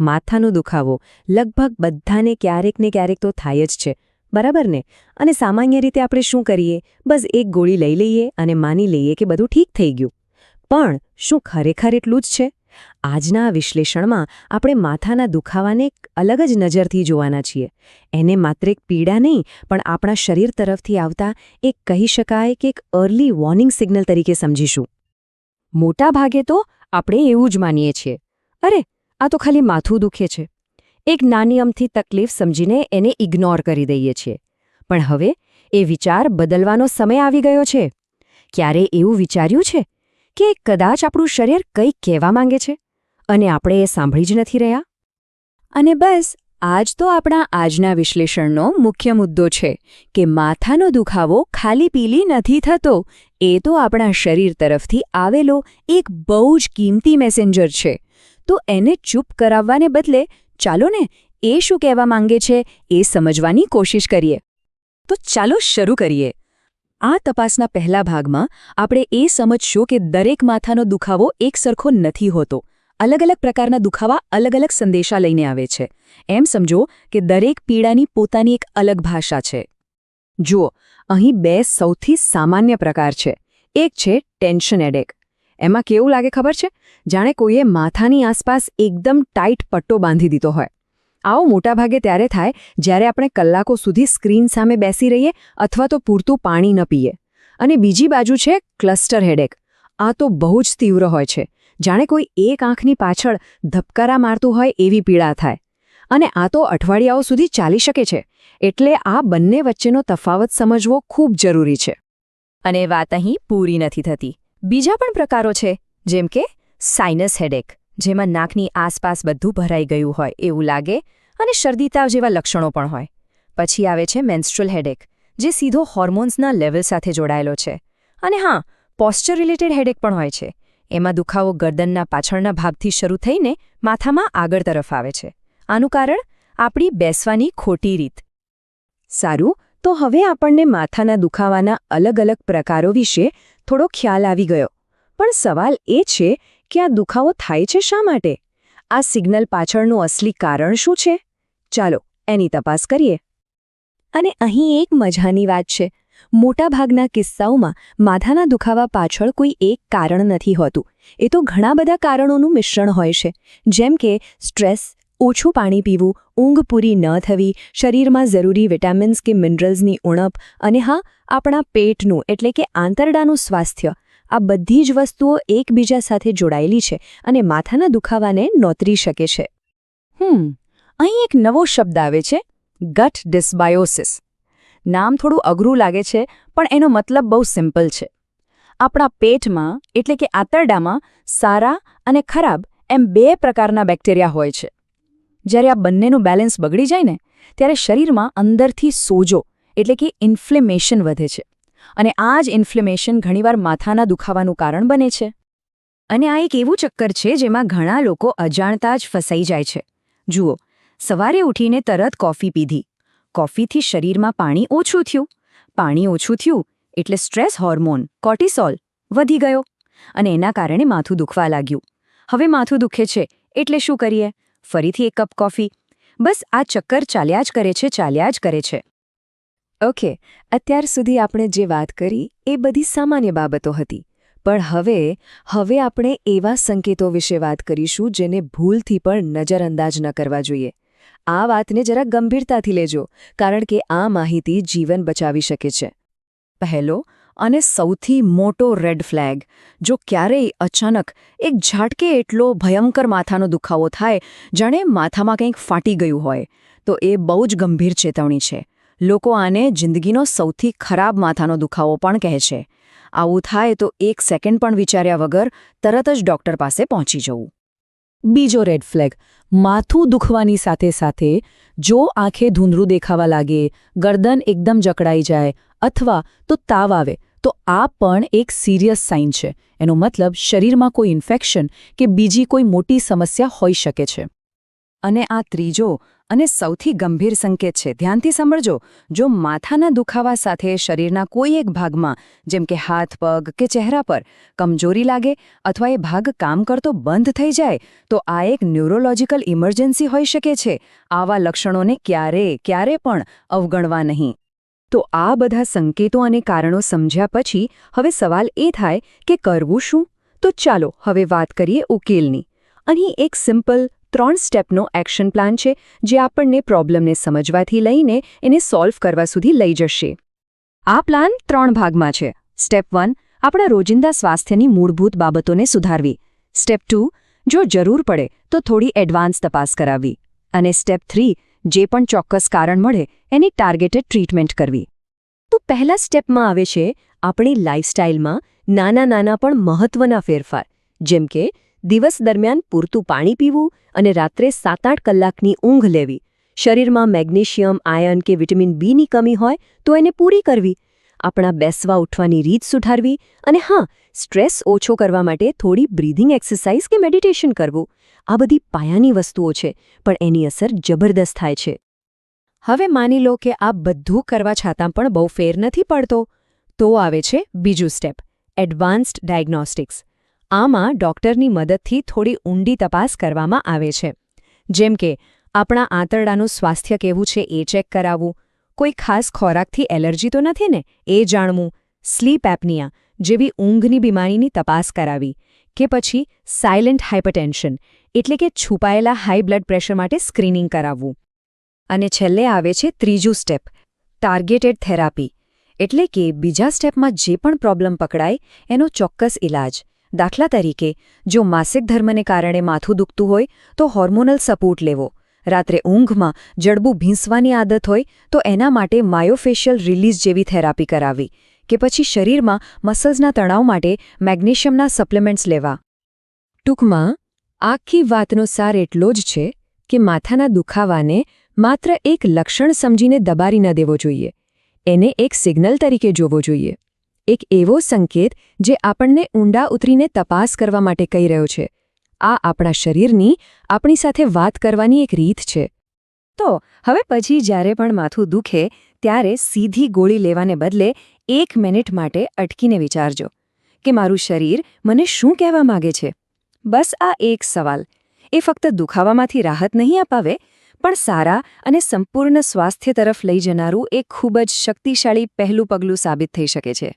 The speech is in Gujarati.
માથાનો દુખાવો. લગભગ બધાને ક્યારેક ને ક્યારેક તો થાય જ છે. બરાબર ને? અને સામાન્ય રીતે આપણે શું કરીએ? બસ એક ગોળી લઈ લઈએ અને માની લઈએ કે બધું ઠીક થઈ ગયું. પણ શું ખરેખર એટલું જ છે? આજના વિશ્લેષણમાં આપણે માથાના દુખાવાને અલગ જ નજરથી જોવાના છીએ. એને માત્ર એક પીડા નહીં, પણ આપણા શરીર તરફથી આવતા એક કહી શકાય કે એક અર્લી વોર્નિંગ સિગ્નલ તરીકે સમજીશું. મોટા ભાગે તો આપણે એવું જ માનીએ છીએ. અરે આ તો ખાલી માથું દુખે છે. એક નાની અમથી તકલીફ સમજીને એને ઇગ્નોર કરી દઈએ છીએ. પણ હવે એ વિચાર બદલવાનો સમય આવી ગયો છે. ક્યારે એવું વિચાર્યું છે કે કદાચ આપણું શરીર કંઈક કહેવા માંગે છે અને આપણે એ સાંભળી જ નથી રહ્યા? અને બસ, આજ તો આપણા આજના વિશ્લેષણનો મુખ્ય મુદ્દો છે કે માથાનો દુખાવો ખાલી પીલી નથી થતો. એ તો આપણા શરીર તરફથી આવેલો એક બહુ જ કિંમતી મેસેન્જર છે. તો એને ચૂપ કરાવવાને બદલે, ચાલો ને, એ શું કહેવા માંગે છે? એ સમજવાની કોશિશ કરીએ. તો ચાલો શરૂ કરીએ. આ તપાસના પહેલા ભાગમાં આપણે એ સમજશું કે દરેક માથાનો દુખાવો એક સરખો નથી હોતો. અલગ અલગ પ્રકારના દુખાવા અલગ અલગ સંદેશા લઈને આવે છે. એમ સમજો કે દરેક પીડાની પોતાની એક અલગ ભાષા છે. જુઓ, અહીં બે સૌથી સામાન્ય પ્રકાર છે. એક છે ટેન્શન એડેક. એમાં કેવું લાગે ખબર છે? જાણે કોઈએ માથાની આસપાસ એકદમ ટાઈટ પટ્ટો બાંધી દીધો હોય. આવો મોટાભાગે ત્યારે થાય જ્યારે આપણે કલાકો સુધી સ્ક્રીન સામે બેસી રહીએ અથવા તો પૂરતું પાણી ન પીએ. અને બીજી બાજુ છે ક્લસ્ટર હેડેક. આ તો બહુ જ તીવ્ર હોય છે. જાણે કોઈ એક આંખની પાછળ ધબકારા મારતું હોય એવી પીડા થાય. અને આ તો અઠવાડિયાઓ સુધી ચાલી શકે છે. એટલે આ બંને વચ્ચેનો તફાવત સમજવો ખૂબ જરૂરી છે. અને વાત અહીં પૂરી નથી થતી. બીજા પણ પ્રકારો છે, જેમ કે સાઇનસ હેડેક જેમાં નાકની આસપાસ બધું ભરાઈ ગયું હોય એવું લાગે અને શરદી તાવ જેવા લક્ષણો પણ હોય. પછી આવે છે મેન્સ્ટ્રલ હેડેક જે સીધો હોર્મોન્સના લેવલ સાથે જોડાયેલો છે. અને હા પોસ્ચર રિલેટેડ હેડેક પણ હોય છે. એમાં દુખાવો ગરદનના પાછળના ભાગથી શરૂ થઈને માથામાં આગળ તરફ આવે છે. આનું કારણ આપણી બેસવાની ખોટી રીત. સારું તો હવે આપણને માથાના દુખાવાના અલગ અલગ પ્રકારો વિશે થોડો ખ્યાલ આવી ગયો. પણ સવાલ એ છે કે આ દુખાવો થાય છે શા માટે? આ સિગ્નલ પાછળનું અસલી કારણ શું છે? ચાલો, એની તપાસ કરીએ. અને અહીં એક મજાની વાત છે. મોટાભાગના કિસ્સાઓમાં માથાના દુખાવા પાછળ કોઈ એક કારણ નથી હોતું. એ તો ઘણા બધા કારણોનું મિશ્રણ હોય છે. જેમ કે સ્ટ્રેસ ઓછું પાણી પીવું, ઊંઘ પૂરી ન થવી, શરીરમાં જરૂરી વિટામિન્સ કે મિનરલ્સની ઉણપ અને હા, આપણા પેટનું એટલે કે આંતરડાનું સ્વાસ્થ્ય, આ બધી જ વસ્તુઓ એકબીજા સાથે જોડાયેલી છે અને માથાના દુખાવાને નોતરી શકે છે. હમ, અહીં એક નવો શબ્દ આવે છે, ગટ ડિસ્બાયોસિસ. નામ થોડું અઘરું લાગે છે, પણ એનો મતલબ બહુ સિમ્પલ છે. આપણા પેટમાં એટલે કે આંતરડામાં સારા અને ખરાબ એમ બે પ્રકારના બેક્ટેરિયા હોય છે. જ્યારે આ બંનેનું બેલેન્સ બગડી જાય ને, ત્યારે શરીરમાં અંદરથી સોજો, એટલે કે ઇન્ફ્લેમેશન વધે છે. અને આ જ ઇન્ફ્લેમેશન ઘણીવાર માથાના દુખાવાનું કારણ બને છે. અને આ એક એવું ચક્કર છે જેમાં ઘણા લોકો અજાણતા જ ફસાઈ જાય છે. જુઓ, સવારે ઉઠીને તરત કોફી પીધી. કોફીથી શરીરમાં પાણી ઓછું થયું. પાણી ઓછું થયું એટલે સ્ટ્રેસ હોર્મોન કોર્ટિસોલ વધી ગયો. અને એના કારણે માથું દુખવા લાગ્યું. હવે માથું દુખે છે, એટલે શું કરીએ? ફરીથી એક કપ કોફી. બસ આ ચક્કર ચાલ્યા જ કરે છે, ચાલ્યા જ કરે છે. ઓકે, અત્યાર સુધી આપણે જે વાત કરી એ બધી સામાન્ય બાબતો હતી. પણ હવે હવે આપણે એવા સંકેતો વિશે વાત કરીશું જેને ભૂલથી પણ નજરઅંદાજ ન કરવા જોઈએ. આ વાતને જરા ગંભીરતાથી લેજો, કારણ કે આ માહિતી જીવન બચાવી શકે છે. પહેલો અને સૌથી મોટો રેડ ફ્લેગ જો ક્યારેય અચાનક એક ઝાટકે એટલો ભયંકર માથાનો દુખાવો થાય, જાણે માથામાં કંઈક ફાટી ગયું હોય, તો એ બહુ જ ગંભીર ચેતવણી છે. લોકો આને જિંદગીનો સૌથી ખરાબ માથાનો દુખાવો પણ કહે છે. આવું થાય તો એક સેકન્ડ પણ વિચાર્યા વગર તરત જ ડોક્ટર પાસે પહોંચી જવું. બીજો રેડ ફ્લેગ માથું દુખવાની સાથે સાથે જો આંખે ધૂંધળું દેખાવા લાગે, ગરદન એકદમ જકડાઈ જાય અથવા તો તાવ આવે, તો આ પણ એક સિરિયસ સાઇન છે. એનો મતલબ શરીરમાં કોઈ ઇન્ફેક્શન કે બીજી કોઈ મોટી સમસ્યા હોઈ શકે છે. અને આ ત્રીજો અને સૌથી ગંભીર સંકેત છે. ધ્યાનથી સાંભળજો. જો માથાના દુખાવા સાથે શરીરના કોઈ એક ભાગમાં, જેમ કે હાથ, પગ કે ચહેરા પર, કમજોરી લાગે અથવા એ ભાગ કામ કરતો બંધ થઈ જાય, તો આ એક ન્યુરોલોજીકલ ઇમરજન્સી હોઈ શકે છે. આવા લક્ષણોને ક્યારે ક્યારે પણ અવગણવા નહીં. તો આ બધા સંકેતો અને કારણો સમજ્યા પછી હવે સવાલ એ થાય કે કરવું શું? તો ચાલો હવે વાત કરીએ ઉકેલની. અહીં એક સિમ્પલ ત્રણ સ્ટેપનો એક્શન પ્લાન છે, જે આપણને પ્રોબ્લેમને સમજવાથી લઈને એને સોલ્વ કરવા સુધી લઈ જશે. આ પ્લાન ત્રણ ભાગમાં છે. સ્ટેપ વન, આપણા રોજિંદા સ્વાસ્થ્યની મૂળભૂત બાબતોને સુધારવી. સ્ટેપ ટુ, જો જરૂર પડે, તો થોડી એડવાન્સ તપાસ કરાવવી. અને સ્ટેપ થ્રી, જે પણ ચોક્કસ કારણ મળે, એની ટાર્ગેટેડ ટ્રીટમેન્ટ કરવી. તો પહેલા સ્ટેપમાં આવે છે, આપણી લાઇફસ્ટાઇલમાં નાના નાના પણ મહત્વના ફેરફાર. જેમ કે દિવસ દરમિયાન પૂરતું પાણી પીવું અને રાત્રે સાત આઠ કલાકની ઊંઘ લેવી. શરીરમાં મેગ્નેશિયમ આયર્ન કે વિટામિન બીની કમી હોય તો એને પૂરી કરવી. આપણા બેસવા ઉઠવાની રીત સુધારવી અને હા, સ્ટ્રેસ ઓછો કરવા માટે થોડી બ્રીધિંગ એક્સરસાઇઝ કે મેડિટેશન કરવું. આ બધી પાયાની વસ્તુઓ છે, પણ એની અસર જબરદસ્ત થાય છે. હવે માની લો કે આ બધું કરવા છતાં પણ બહુ ફેર નથી પડતો. તો આવે છે બીજું સ્ટેપ, એડવાન્સ્ડ ડાયગ્નોસ્ટિક્સ. આમાં ડોક્ટરની મદદથી થોડી ઊંડી તપાસ કરવામાં આવે છે. જેમ કે, આપણા આંતરડાનું સ્વાસ્થ્ય કેવું છે એ ચેક કરાવવું. કોઈ ખાસ ખોરાકથી એલર્જી તો નથી ને? એ જાણવું. સ્લીપ એપનિયા, જેવી ઊંઘની બીમારીની તપાસ કરાવી. કે પછી સાયલેન્ટ હાઇપરટેન્શન એટલે કે છુપાયેલા હાઈ બ્લડ પ્રેશર માટે સ્ક્રીનિંગ કરાવવું. અને છેલ્લે આવે છે ત્રીજું સ્ટેપ, ટાર્ગેટેડ થેરાપી. એટલે કે બીજા સ્ટેપમાં જે પણ પ્રોબ્લેમ પકડાય, એનો ચોક્કસ ઇલાજ દાખલા તરીકે, જો માસિક ધર્મને કારણે માથું દુખતું હોય, તો હોર્મોનલ સપોર્ટ લેવો. રાત્રે ઊંઘમાં જડબું ભીંસવાની આદત હોય, તો એના માટે માયોફેશિયલ રિલીઝ જેવી થેરાપી કરાવી કે પછી શરીરમાં મસલ્સના તણાવ માટે મેગ્નેશિયમના સપ્લિમેન્ટ્સ લેવા. ટૂંકમાં, આખી વાતનો સાર એટલો જ છે કે માથાના દુખાવાને માત્ર એક લક્ષણ સમજીને દબારી ન દેવો જોઈએ. એને એક સિગ્નલ તરીકે જોવો જોઈએ. એક એવો સંકેત જે આપણને ઊંડા ઉતરીને તપાસ કરવા માટે કહી રહ્યો છે. આ આપણા શરીરની આપણી સાથે વાત કરવાની એક રીત છે. તો, હવે પછી જ્યારે પણ માથું દુખે, ત્યારે સીધી ગોળી લેવાને બદલે એક મિનિટ માટે અટકીને વિચારજો કે મારું શરીર મને શું કહેવા માગે છે. બસ આ એક સવાલ. એ ફક્ત દુખાવામાંથી રાહત નહીં અપાવે, પણ સારા અને સંપૂર્ણ સ્વાસ્થ્ય તરફ લઈ જનારું એક ખૂબ જ શક્તિશાળી પહેલું પગલું સાબિત થઈ શકે છે.